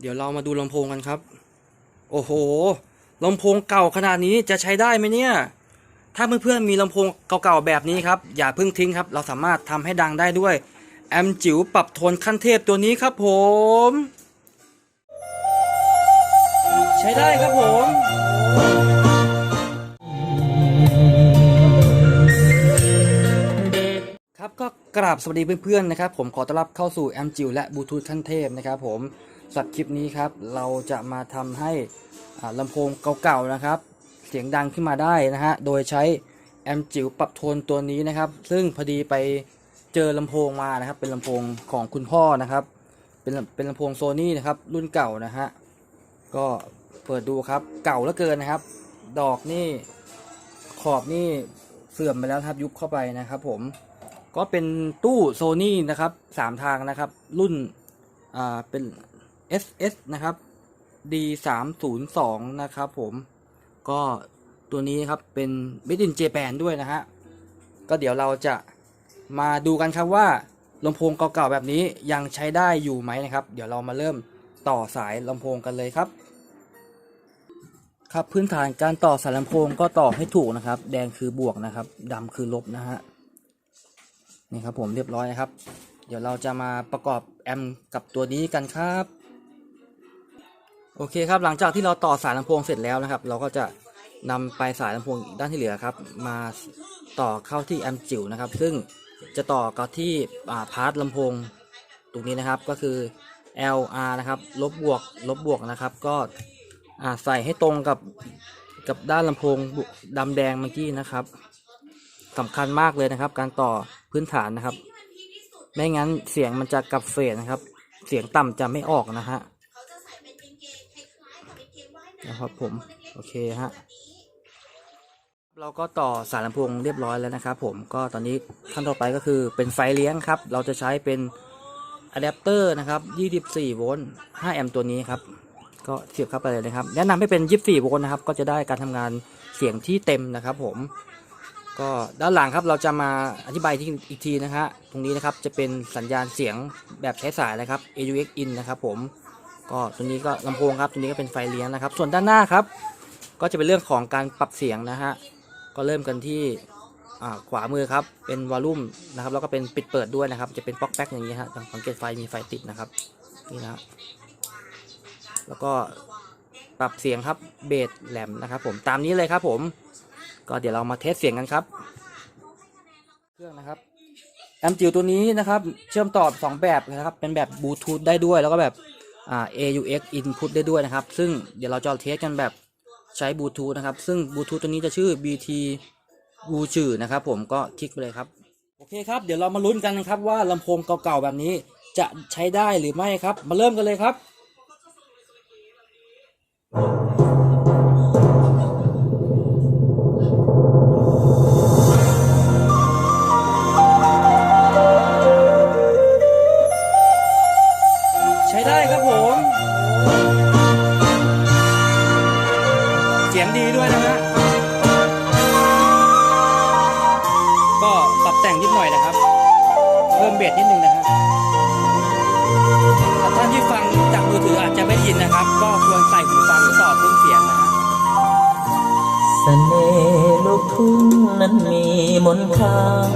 เดี๋ยวเรามาดูลำโพงกันครับ โอ้โหลำโพงเก่าขนาดนี้จะใช้ได้ไหมเนี่ย ถ้าเพื่อนๆมีลำโพงเก่าๆแบบนี้ครับ อย่าเพิ่งทิ้งครับ เราสามารถทำให้ดังได้ด้วย แอมจิ๋วปรับโทนขั้นเทพตัวนี้ครับผม ใช้ได้ครับผมครับก็กราบสวัสดีเพื่อนๆนะครับ ผมขอต้อนรับเข้าสู่แอมจิวและบลูทูธขั้นเทพนะครับผม สำหรับคลิปนี้ครับ เราจะมาทำให้อ่าลำโพงเก่าๆนะครับ เสียงดังขึ้นมาได้นะฮะ โดยใช้แอมจิ๋วปรับโทนตัวนี้นะครับ ซึ่งพอดีไปเจอลำโพงมานะครับ เป็นลำโพงของคุณพ่อนะครับ เป็นเป็นลำโพงโซนี่นะครับ รุ่นเก่านะฮะ ก็เปิดดูครับ เก่าเหลือเกินนะครับ ดอกนี่ขอบนี่เสื่อมไปแล้วครับยุบเข้าไปนะครับผม ก็เป็นตู้โซนี่นะครับสามทางนะครับ รุ่น อ่า เป็น SS นะครับ D 3 0 2 นะครับผมก็ตัวนี้ครับเป็น Made in Japan ด้วยนะฮะ ก็เดี๋ยวเราจะมาดูกันครับว่าลำโพงเก่าๆแบบนี้ยังใช้ได้อยู่ไหมนะครับ เดี๋ยวเรามาเริ่มต่อสายลำโพงกันเลยครับ ครับพื้นฐานการต่อสายลำโพงก็ต่อให้ถูกนะครับ แดงคือบวกนะครับดำคือลบนะฮะนี่ครับผมเรียบร้อยนะครับ เดี๋ยวเราจะมาประกอบแอมป์กับตัวนี้กันครับ โอเคครับหลังจากที่เราต่อสายลำโพงเสร็จแล้วนะครับ เราก็จะนำไปสายลำโพงอีกด้านที่เหลือครับ มาต่อเข้าที่แอมจิ๋วนะครับ ซึ่งจะต่อกับที่พาร์ทลำโพงตรงนี้นะครับก็คือ LR นะครับลบบวกลบบวกนะครับ ก็ใส่ให้ตรงกับกับด้านลำโพงดำแดงเมื่อกี้นะครับสำคัญมากเลยนะครับ การต่อพื้นฐานนะครับ ไม่งั้นเสียงมันจะกลับเฟสนะครับ เสียงต่ำจะไม่ออกนะฮะ นะครับผมโอเคฮะเราก็ต่อสายลำโพงเรียบร้อยแล้วนะครับผมก็ตอนนี้ขั้นต่อไปก็คือเป็นไฟเลี้ยงครับ เราจะใช้เป็นอะแดปเตอร์นะครับ 24 โวลต์ 5 แอมป์ตัวนี้ครับ ก็เสียบเข้าไปเลยนะครับ แนะนำให้เป็น 24 โวลต์นะครับ ก็จะได้การทำงานเสียงที่เต็มนะครับผม ก็ด้านหลังครับเราจะมาอธิบายที่อีกทีนะฮะ ตรงนี้นะครับจะเป็นสัญญาณเสียงแบบใช้สายนะครับ AUX in นะครับผม ก็ตัวนี้ก็ลำโพงครับตัวนี้ก็เป็นไฟเลี้ยงนะครับ ส่วนด้านหน้าครับ ก็จะเป็นเรื่องของการปรับเสียงนะฮะก็เริ่มกันที่ขวามือครับเป็นวอลลุ่มนะครับแล้วก็เป็นปิดเปิดด้วยนะครับ จะเป็นป๊อกแป๊กอย่างนี้ฮะสังเกตไฟมีไฟติดนะครับนี่นะแล้วก็ปรับเสียงครับเบสแหลมนะครับผมตามนี้เลยครับผม ก็เดี๋ยวเรามาเทสเสียงกันครับ เครื่องนะครับแอมจิ๋วตัวนี้นะครับ เชื่อมต่อสองแบบนะครับ เป็นแบบบลูทูธได้ด้วยแล้วก็แบบ AUX input ได้ด้วยนะครับ ซึ่งเดี๋ยวเราจะเทสกันแบบใช้บลูทูธนะครับ ซึ่งบลูทูธตัวนี้จะชื่อ BT บูชื่อนะครับ ผมก็คลิกไปเลยครับ โอเคครับ เดี๋ยวเรามาลุ้นกันนะครับว่าลำโพงเก่าๆแบบนี้จะใช้ได้หรือไม่ครับ มาเริ่มกันเลยครับ ช้ได้ครับผม เสียงดีด้วยนะฮะ ก็ปรับแต่งนิดหน่อยนะครับ เพิ่มเบสนิดนึงนะฮะถ้าท่านที่ฟังจากมือถืออาจจะไม่ยินนะครับ ก็ควรใส่หูฟังต่อเครื่องเสียงนะฮะเสน่ห์ลูกทุ่งนั้นมีมนต์ขลัง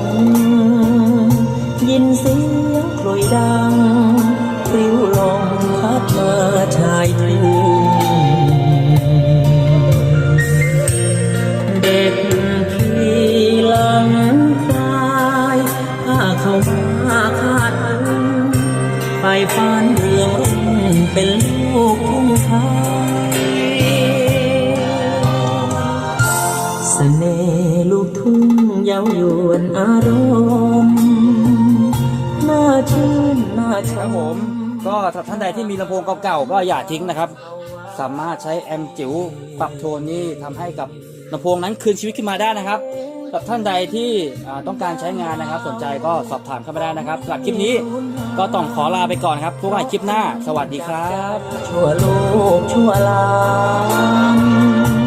ยินเสียงคลุยดัง ปลิวลมพัดมาชายทุ่งเด็กที่หลังคลายผ้าเข้ามาคาดอุ้งไปฝันเรื่องรุ่งเป็นลูกทุ่งไทยเสน่ห์ลูกทุ่งเย้ายวนอารมณ์น่าชื่นน่าชรั ก็ถ้าท่านใดที่มีลำโพงเก่าๆก็อย่าทิ้งนะครับ สามารถใช้แอมป์จิ๋วปรับโทนนี่ทำให้กับลำโพงนั้นคืนชีวิตขึ้นมาได้นะครับสำหรับท่านใดที่อ่าต้องการใช้งานนะครับ สนใจก็สอบถามเข้ามาได้นะครับสำหรับคลิปนี้ก็ต้องขอลาไปก่อนครับพบกันใหม่คลิปหน้า สวัสดีครับ ชั่วลูกชั่วหลาน